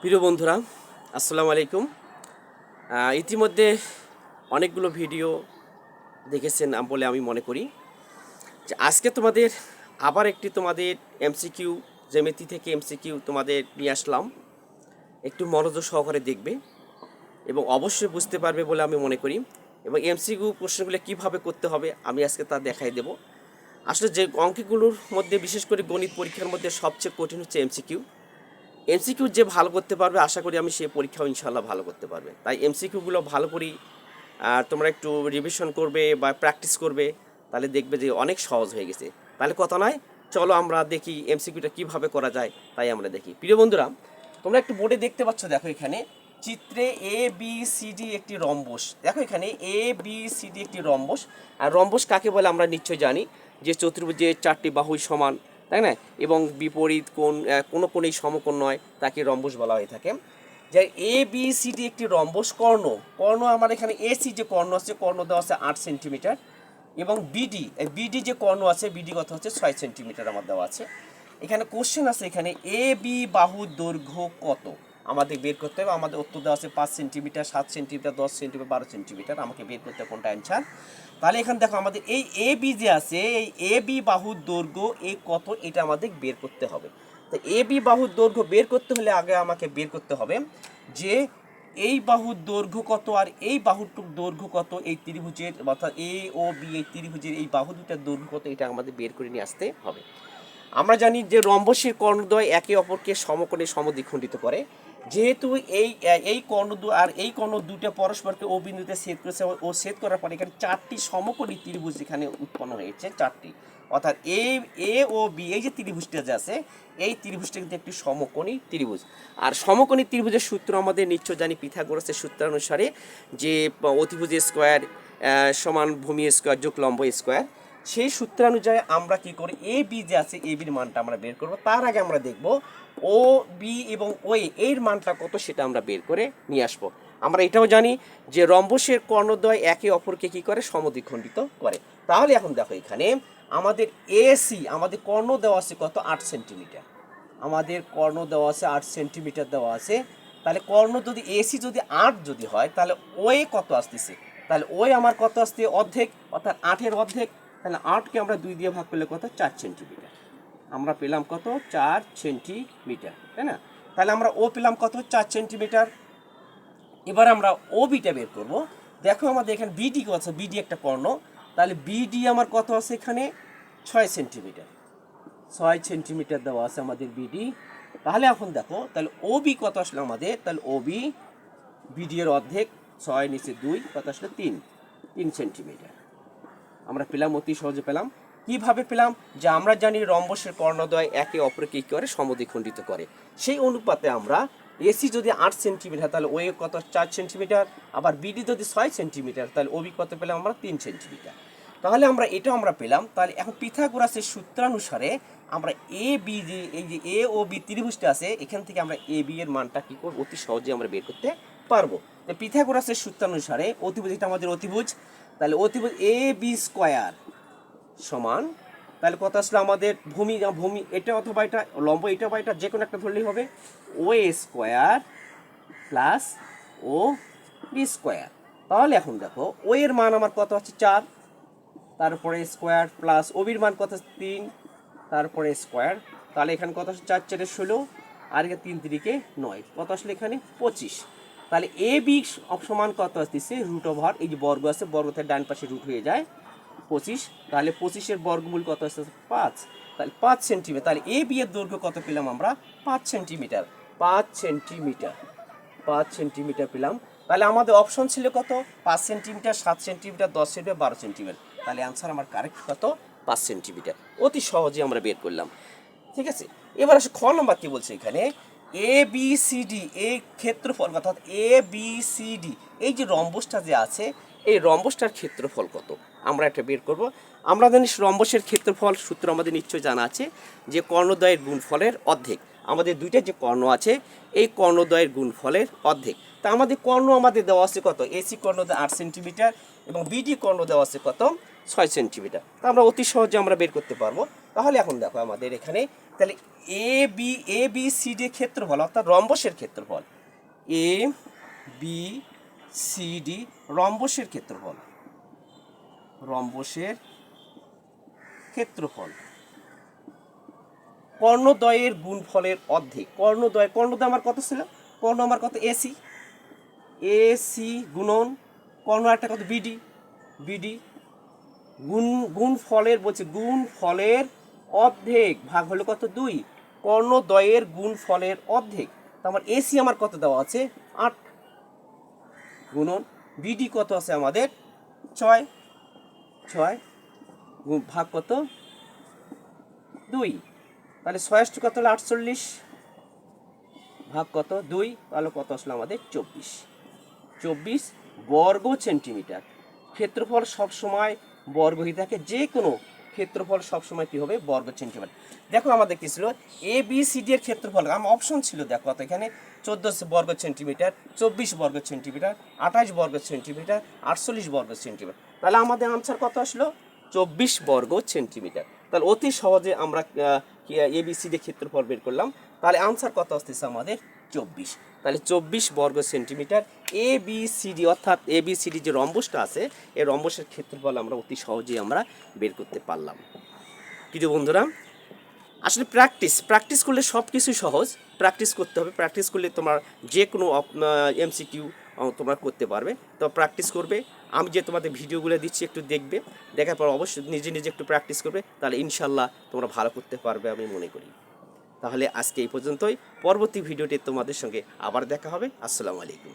প্রিয় বন্ধুরা, আসসালামু আলাইকুম। ইতিমধ্যে অনেকগুলো ভিডিও দেখেছেন বলে আমি মনে করি। যে আজকে তোমাদের আবার একটি তোমাদের এমসিকিউ জ্যামিতি থেকে এমসিকিউ তোমাদের নিয়ে আসলাম। একটু মনোযোগ সহকারে দেখবে এবং অবশ্যই বুঝতে পারবে বলে আমি মনে করি এবং এমসিকিউ প্রশ্নগুলো কীভাবে করতে হবে আমি আজকে তা দেখাই দেব। আসলে যে অঙ্কগুলোর মধ্যে বিশেষ করে গণিত পরীক্ষার মধ্যে সবচেয়ে কঠিন হচ্ছে এমসিকিউ এমসিকিউ যে ভালো করতে পারবে, আশা করি আমি সেই পরীক্ষাও ইনশাল্লাহ ভালো করতে পারবে। তাই এমসিকিউগুলো ভালো করি, আর তোমরা একটু রিভিশন করবে বা প্র্যাকটিস করবে, তাহলে দেখবে যে অনেক সহজ হয়ে গেছে। তাহলে কথা নয়, চলো আমরা দেখি এমসিকিউটা কীভাবে করা যায়, তাই আমরা দেখি। প্রিয় বন্ধুরা, তোমরা একটু বোর্ডে দেখতে পাচ্ছ, দেখো এখানে, চিত্রে এ বি সি ডি একটি রম্বস। দেখো এখানে এ বি সি ডি একটি রম্বস। আর রম্বস কাকে বলে আমরা নিশ্চয় জানি, যে চতুর্ভুজের চারটি বাহুই সমান। তাই না? এবং বিপরীত কোন কোন কোনই সমকোণ নয়, তাকে রম্বস বলা হয়ে থাকে। যে এ বি সি ডি একটি রম্বস কর্ণ। কর্ণ আমার এখানে এসি যে কর্ণ আছে, কর্ণ দেওয়া আছে আট সেন্টিমিটার। এবং বিডি বিডি যে কর্ণ আছে বিডি কত হচ্ছে ছয় সেন্টিমিটার আমার দেওয়া আছে। এখানে কোশ্চেন আছে এখানে এ বি বাহু দৈর্ঘ্য কত? আমাদের বের করতে হবে। আমাদের উত্তর দেওয়া আছে পাঁচ সেন্টিমিটার, সাত সেন্টিমিটার, দশ সেন্টিমিটার, বারো সেন্টিমিটার। আমাকে বের করতে কোনটা অ্যান্সার তাহলে এখানে দেখো আমাদের এই এ বি যে আছে, এই এ বি বাহুর দৈর্ঘ্য এই কত এটা আমাদের বের করতে হবে। তো এ বি বাহুর দৈর্ঘ্য বের করতে হলে আগে আমাকে বের করতে হবে যে এই বাহুর দৈর্ঘ্য কত আর এই বাহুরটুক দৈর্ঘ্য কত, এই ত্রিভুজের অর্থাৎ এ ও বি এই ত্রিভুজের এই বাহু দুটার দৈর্ঘ্য কত এটা আমাদের বের করে নিয়ে আসতে হবে। আমরা জানি যে রম্বসের কর্ণদ্বয় একে অপরকে সমকোণে সমদ্বিখণ্ডিত করে। যেহেতু এই এই কর্ণদ্বয় আর এই কর্ণ দুটো পরস্পরকে ও বিন্দুতে ছেদ করেছে ও- ছেদ করার পরে এখানে চারটি সমকোণী ত্রিভুজ এখানে উৎপন্ন হয়েছে, চারটি। অর্থাৎ এ এ ও বি, এই যে ত্রিভুজটা যে আছে, এই ত্রিভুজটা কিন্তু একটি সমকোণী ত্রিভুজ। আর সমকোণী ত্রিভুজের সূত্র আমাদের নিশ্চয় জানি, পিথাগোরাসের সূত্রানুসারে যে অতিভুজ স্কোয়ার সমান ভূমি স্কোয়ার যোগ লম্ব স্কোয়ার সেই সূত্রানুযায়ী আমরা কি করি? এ বি যে আছে এ বির মানটা আমরা বের করব। তার আগে আমরা দেখব ও বি এবং ও এর মানটা কত সেটা আমরা বের করে নিয়ে আসব। আমরা এটাও জানি যে রম্বসের কর্ণদ্বয় একে অপরকে কি করে? সমদ্বিখণ্ডিত করে। তাহলে এখন দেখো এখানে আমাদের এসি আমাদের কর্ণ দেওয়া আছে কত? আট সেন্টিমিটার। আমাদের কর্ণ দেওয়া আছে আট সেন্টিমিটার দেওয়া আছে। তাহলে কর্ণ যদি এসি যদি আট যদি হয়, তাহলে ওয়ে কত আসতেছে? তাহলে ওই আমার কত আসছে? অর্ধেক, অর্থাৎ আটের অর্ধেক। তাহলে আটকে আমরা দুই দিয়ে ভাগ করলে কত? চার সেন্টিমিটার। আমরা পেলাম কত? চার সেন্টিমিটার, তাই না? তাহলে আমরা ও পেলাম কত? চার সেন্টিমিটার। এবার আমরা ও বিটা বের করব। দেখো আমাদের এখানে বিডি আছে? বিডি একটা কর্ণ। তাহলে বিডি আমার কত আছে এখানে? ছয় সেন্টিমিটার। ছয় সেন্টিমিটার দেওয়া আছে আমাদের বিডি তাহলে এখন দেখো, তাহলে ও বি কত আসলো আমাদের? তাহলে ও বি বিডি এর অর্ধেক ছয় নিচে দুই, কত আসলে? তিন। তিন সেন্টিমিটার। আমরা পেলাম, অতি সহজে পেলাম। কীভাবে পেলাম? যে আমরা জানি রম্বসের কর্ণদ্বয় একে অপরকে কি করে? সমদ্বিখণ্ডিত করে। সেই অনুপাতে আমরা এসি যদি আট সেন্টিমিটার তাহলে ওয়ে কত? চার সেন্টিমিটার। আবার বিডি যদি ছয় সেন্টিমিটার, তাহলে ওবি কত পেলাম আমরা? তিন সেন্টিমিটার। তাহলে আমরা এটাও আমরা পেলাম। তাহলে এখন পিথাগোরাসের সূত্রানুসারে আমরা এ বি যে এই যে এ ও বি ত্রিভুজটা আছে, এখান থেকে আমরা এ বি এর মানটা কি করব? অতি সহজে আমরা বের করতে পারব। পিথাগোরাসের সূত্রানুসারে অতিভুজ, এটা আমাদের অতিভুজ। তাহলে অতিভুজ এ বি স্কোয়ার সমান, তাহলে কত আসলে আমাদের ভূমি ভূমি, এটা অথবা এটা, লম্ব এটা বা এটা যে কোনো একটা ধরলেই হবে, O A square plus O B square. তাহলে এখন দেখো, ও এর মান আমার কত হচ্ছে চার। তারপরে স্কোয়ার প্লাস ওবির মান কত তিন। তারপরে স্কোয়ার, তাহলে এখানে কত আসছে চার, চারে ষোলো। আর এখানে তিন, তিরিকে নয়। কত আসলে এখানে? পঁচিশ। তাহলে এ বি সমান কত আসতেছে? রুট ওভার এই যে বর্গ আছে বর্গ থেকে ডান পাশে রুট হয়ে যায়, পঁচিশ। তাহলে পঁচিশের বর্গমূল কত আসছে পাঁচ। তাহলে পাঁচ সেন্টিমিটার তাহলে এ বি এর দৈর্ঘ্য কত পেলাম আমরা? পাঁচ সেন্টিমিটার পাঁচ সেন্টিমিটার পাঁচ সেন্টিমিটার পেলাম। তাহলে আমাদের অপশন ছিল কত? পাঁচ সেন্টিমিটার সাত সেন্টিমিটার দশ সেন্টিমিটার বারো সেন্টিমিটার তাহলে অ্যান্সার আমার কারেক্ট কত? পাঁচ সেন্টিমিটার অতি সহজে আমরা বের করলাম। ঠিক আছে? এবার আসে খ নম্বর কি বলছে এখানে? এ বি সি ডি এই ক্ষেত্রফল অর্থাৎ এ বি সি ডি এই যে রম্বসটা যে আছে, এই রম্বসটার ক্ষেত্রফল কত? আমরা এটা বের করব। আমরা জানি রম্বসের ক্ষেত্রফল সূত্র আমাদের নিশ্চয় জানা আছে যে কর্ণদ্বয়ের গুণফলের অর্ধেক। আমাদের দুইটা যে কর্ণ আছে, এই কর্ণদ্বয়ের গুণফলের অর্ধেক। তা আমাদের কর্ণ আমাদের দেওয়া আছে কত? এসি কর্ণ আট সেন্টিমিটার এবং বিডি কর্ণ দেওয়া আছে কত? ছয় সেন্টিমিটার। তা আমরা অতি সহজে আমরা বের করতে পারব। তাহলে এখন দেখো আমাদের এখানে, তাহলে A B A B C D ক্ষেত্রফল, অর্থাৎ রম্বসের ক্ষেত্রফল। এ বি সি ডি রম্বসের ক্ষেত্রফল। রম্বসের ক্ষেত্রফল। কর্ণদ্বয়ের গুণফলের অর্ধেক। কর্ণদ্বয় কর্ণদ্বয় আমার কত ছিল? কর্ণ আমার কত? এসি এসি গুণন, কর্ণ একটা কত? বিডি বিডি গুণ গুণ ফলের বলছে, গুণ ফলের অর্ধেক ভাগ হলো কত? দুই। কর্ণদ্বয়ের গুণ ফলের অর্ধেক। আমার এসি আমার কত দেওয়া আছে? আট। গুণন বিডি কত আছে আমাদের? ছয়। ছয় ভাগ কত? দুই। তাহলে ছয়াশ কত হলো? আটচল্লিশ। ভাগ কত? দুই। তাহলে কত আসলো আমাদের? চব্বিশ। চব্বিশ বর্গ সেন্টিমিটার। ক্ষেত্রফল সবসময় বর্গ হয়ে থাকে যে কোনো ক্ষেত্রফল সবসময় কী হবে? বর্গ সেন্টিমিটার দেখো আমাদের কী ছিল এ বি সি ডি এর ক্ষেত্রফল আমার অপশন ছিল, দেখো তো এখানে। চোদ্দ বর্গ সেন্টিমিটার চব্বিশ বর্গ সেন্টিমিটার আঠাশ বর্গ সেন্টিমিটার আটচল্লিশ বর্গ সেন্টিমিটার তাহলে আমাদের আনসার কত আসলো? চব্বিশ বর্গ সেন্টিমিটার তাহলে অতি সহজে আমরা এবিসিডি ক্ষেত্রফল বের করলাম। তাহলে আনসার কত আসতেছে আমাদের? চব্বিশ। তাহলে চব্বিশ বর্গ সেন্টিমিটার এ বি সিডি অর্থাৎ এ বি সিডি যে রম্বসটা আছে, এই রম্বসের ক্ষেত্রফল আমরা অতি সহজেই আমরা বের করতে পারলাম। প্রিয় বন্ধুরা, আসলে প্র্যাকটিস প্র্যাকটিস করলে সব কিছুই সহজ। প্র্যাকটিস করতে হবে। প্র্যাকটিস করলে তোমার যে কোনো এমসিকিউ তোমরা করতে পারবে। তো প্র্যাকটিস করবে। আমি যে তোমাদের ভিডিওগুলো দিচ্ছি, একটু দেখবে। দেখার পর অবশ্যই নিজে নিজে একটু প্র্যাকটিস করবে। তাহলে ইনশাল্লাহ তোমরা ভালো করতে পারবে আমি মনে করি। তাহলে আজকে এই পর্যন্তই। পরবর্তী ভিডিওটি তোমাদের সঙ্গে আবার দেখা হবে। আসসালামু আলাইকুম।